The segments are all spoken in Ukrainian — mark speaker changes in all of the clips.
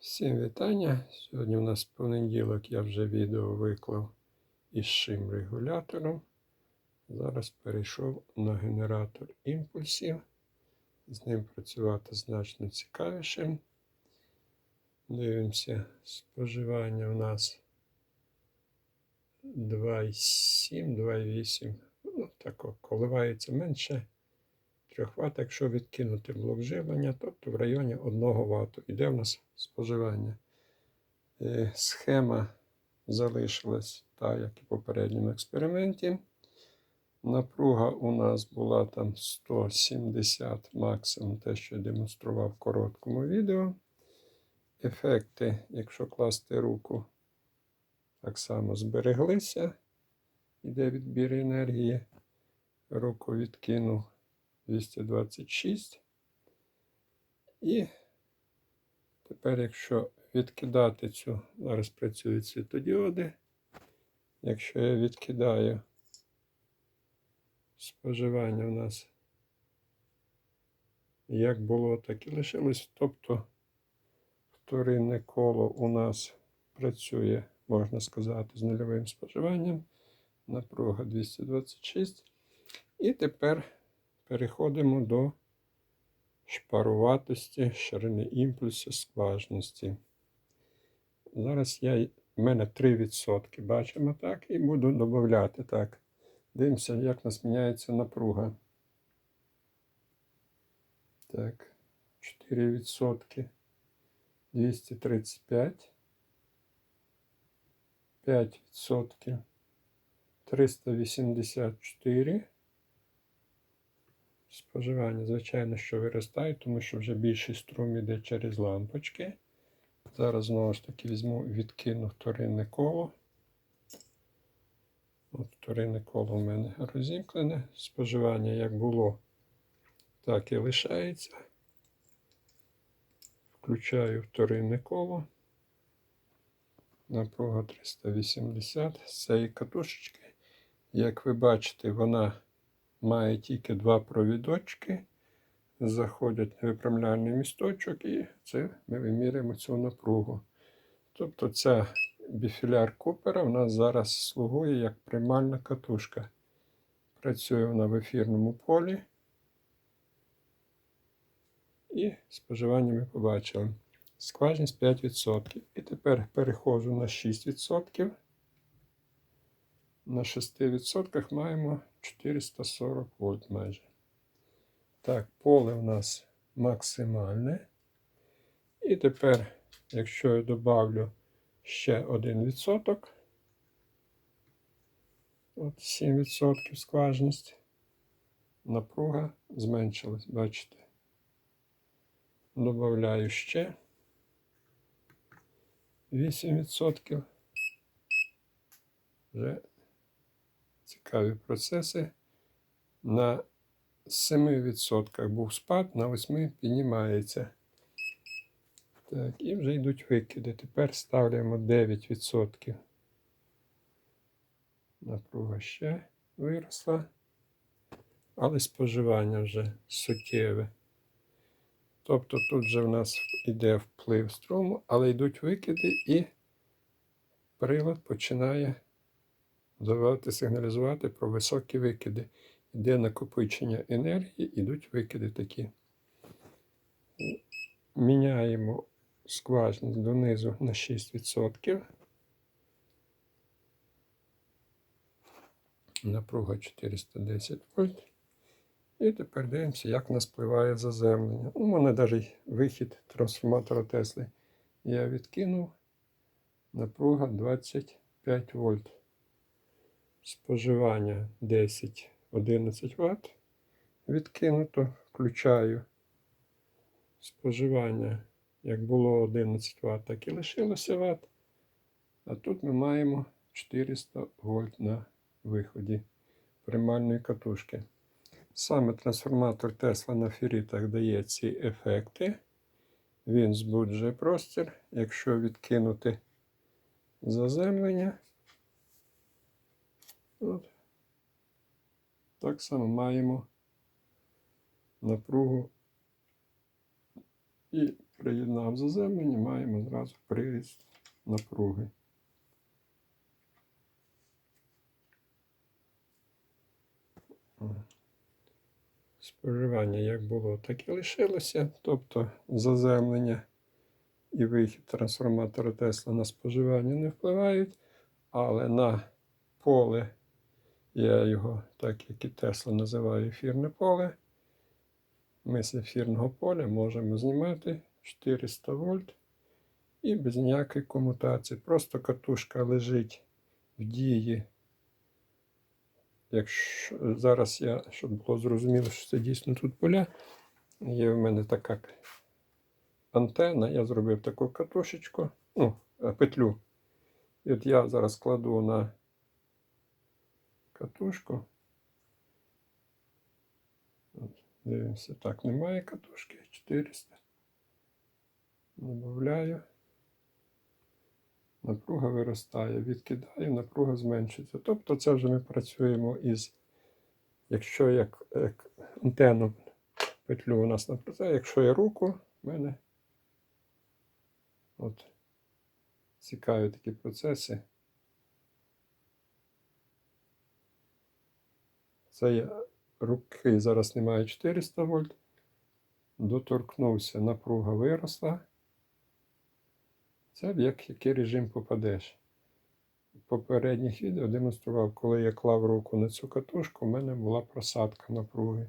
Speaker 1: Всім вітання. Сьогодні у нас понеділок, я вже відео виклав із шим регулятором. Зараз перейшов на генератор імпульсів. З ним працювати значно цікавіше. Дивимося, споживання у нас 2,7, 2,8. Ну, тако, коливається менше 3 Вт, якщо відкинути блок живлення, тобто в районі 1 Вт. Іде в нас споживання. Е, Схема залишилась та, як і в попередньому експерименті. Напруга у нас була там 170 максимум, те, що я демонстрував в короткому відео. Ефекти, якщо класти руку, так само збереглися. Іде відбір енергії. Руку відкинув 226. І тепер, якщо відкидати цю, зараз працюють світодіоди. Якщо я відкидаю споживання у нас як було, так і лишилось. Тобто вторинне коло у нас працює, можна сказати, з нульовим споживанням. Напруга 226. І тепер переходимо до шпаруватості, ширини імпульсу, скважності. Зараз я, в мене 3%, бачимо так, і буду додати так. Дивимося, як нас міняється напруга. Так, 4%. 235. 5%. 384. Споживання, звичайно, що виростає, тому що вже більший струм іде через лампочки. Зараз знову ж таки візьму, відкину вторинне коло. От Вторинне коло в мене розімкнене. Споживання як було, так і лишається. Включаю вторинне коло. Напруга 380 з цієї катушечки. Як ви бачите, вона має тільки два провідочки. Заходять на виправляльний місточок, і це ми вимірюємо цю напругу. Тобто ця біфіляр Купера в нас зараз слугує як приймальна катушка. Працює вона в ефірному полі. І споживання ми побачили. Скважність 5%. І тепер переходжу на 6%. На 6% маємо 440 вольт майже. Так, поле у нас максимальне. І тепер, якщо я добавлю ще 1%, от 7% скважність, напруга зменшилась, бачите. Добавляю ще 8%. Вже цікаві процеси. На 7% був спад, на 8% піднімається. Так, і вже йдуть викиди. Тепер ставляємо 9%. Напруга ще виросла, але споживання вже суттєве. Тобто тут вже в нас йде вплив струму, але йдуть викиди і прилад починає давати сигналізувати про високі викиди. Йде накопичення енергії, йдуть викиди такі. Міняємо скважність донизу на 6%. Напруга 410 вольт. І тепер дивимося, як нас впливає заземлення. У мене навіть вихід трансформатора Тесли. Я відкинув напруга 25 вольт. Споживання 10-11 Вт. Відкинуто, включаю споживання, як було 11 Вт, так і лишилося Вт. А тут ми маємо 400 вольт на виході примальної катушки. Саме трансформатор Тесла на ферритах дає ці ефекти. Він збуджує простір. Якщо відкинути заземлення, от, так само маємо напругу і приєднав заземлення, маємо зразу приріст напруги. Споживання як було, так і лишилося. Тобто заземлення і вихід трансформатора Тесла на споживання не впливають, але на поле, я його, так як і Тесла називаю ефірне поле, ми з ефірного поля можемо знімати 400 вольт і без ніякої комутації. Просто катушка лежить в дії. Якщо зараз я, щоб було зрозуміло, що це дійсно тут поля, є в мене така антенна, я зробив таку катушечку, ну, е, петлю. І от я зараз кладу на катушку. От, дивимося, так, немає катушки 400. Добавляю. Напруга виростає, відкидаю, напруга зменшується. Тобто це вже ми працюємо із, якщо як, як антенну петлю у нас напрацює, якщо я руку, в мене от цікаві такі процеси. Це я руки зараз немає 400 вольт. Доторкнувся, напруга виросла. Це в як, який режим попадеш. В попередніх відео демонстрував, коли я клав руку на цю катушку, в мене була просадка напруги.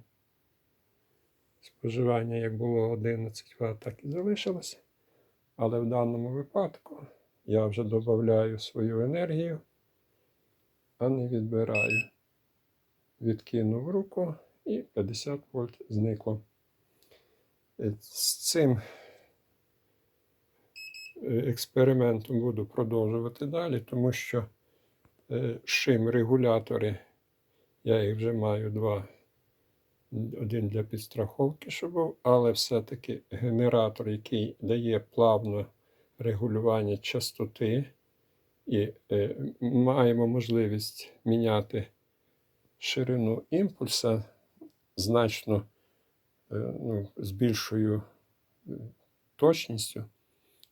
Speaker 1: Споживання як було 11 Вт, так і залишилося. Але в даному випадку я вже додаю свою енергію, а не відбираю. Відкинув руку і 50 вольт зникло. Е, З цим е, експериментом буду продовжувати далі, тому що е, шим регулятори, я їх вже маю два. Один для підстраховки, щоб був, але все-таки генератор, який дає плавне регулювання частоти, і е, маємо можливість міняти ширину імпульса значно е, ну, з більшою е, точністю,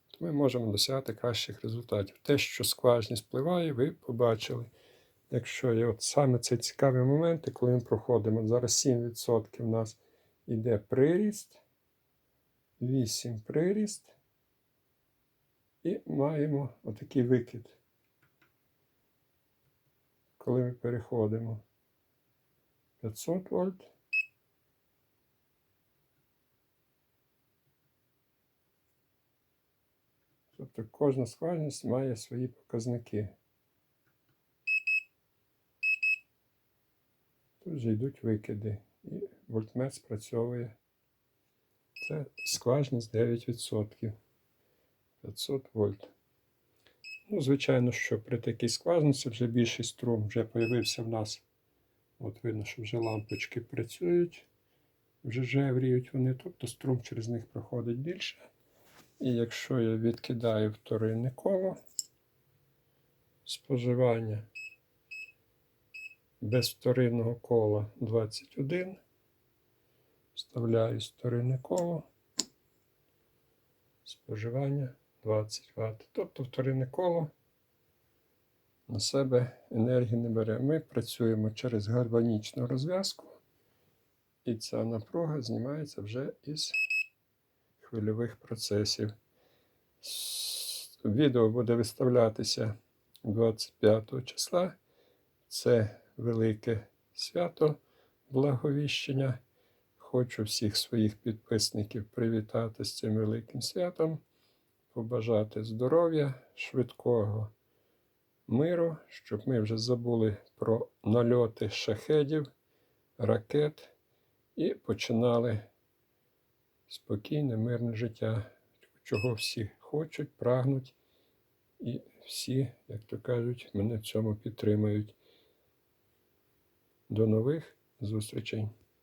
Speaker 1: то ми можемо досягати кращих результатів. Те, що скважність впливає, ви побачили. Якщо є от саме цей цікавий момент, коли ми проходимо, зараз 7% у нас йде приріст, 8 приріст, і маємо отакий викид. Коли ми переходимо 500 вольт. Тобто кожна скважність має свої показники. Тут вже йдуть викиди, і вольтмет спрацьовує. Це скважність 9%. 500 вольт. Ну, звичайно, що при такій скважності вже більший струм вже появився в нас. От видно, що вже лампочки працюють, вже жевріють вони, тобто струм через них проходить більше. І якщо я відкидаю вторинне коло споживання без вторинного кола 21, вставляю вторинне коло, споживання 20 Вт. Тобто вторинне коло на себе енергії не бере. Ми працюємо через гальванічну розв'язку, і ця напруга знімається вже із хвильових процесів. Відео буде виставлятися 25 числа. Це велике свято Благовіщення. Хочу всіх своїх підписників привітати з цим великим святом, побажати здоров'я, швидкого миру, щоб ми вже забули про нальоти шахедів, ракет і починали спокійне, мирне життя, чого всі хочуть, прагнуть, і всі, як то кажуть, мене в цьому підтримують. До нових зустрічей!